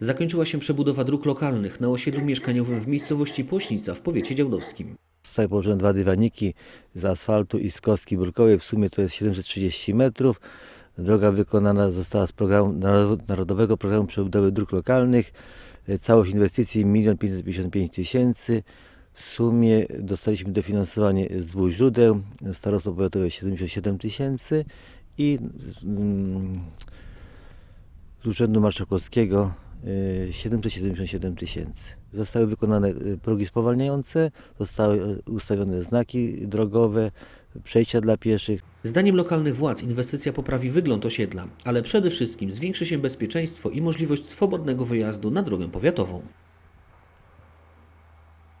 Zakończyła się przebudowa dróg lokalnych na osiedlu mieszkaniowym w miejscowości Płośnica w powiecie działdowskim. Zostały położone dwa dywaniki z asfaltu i z kostki brukowej. W sumie to jest 730 metrów. Droga wykonana została z programu, Narodowego Programu Przebudowy Dróg Lokalnych. Całość inwestycji 1 555 tysięcy. W sumie dostaliśmy dofinansowanie z dwóch źródeł. Starostwo powiatowe 77 tysięcy i mm, z Urzędu Marszałkowskiego 777 tysięcy. Zostały wykonane y, progi spowalniające, zostały y, ustawione znaki drogowe, przejścia dla pieszych. Zdaniem lokalnych władz inwestycja poprawi wygląd osiedla, ale przede wszystkim zwiększy się bezpieczeństwo i możliwość swobodnego wyjazdu na drogę powiatową.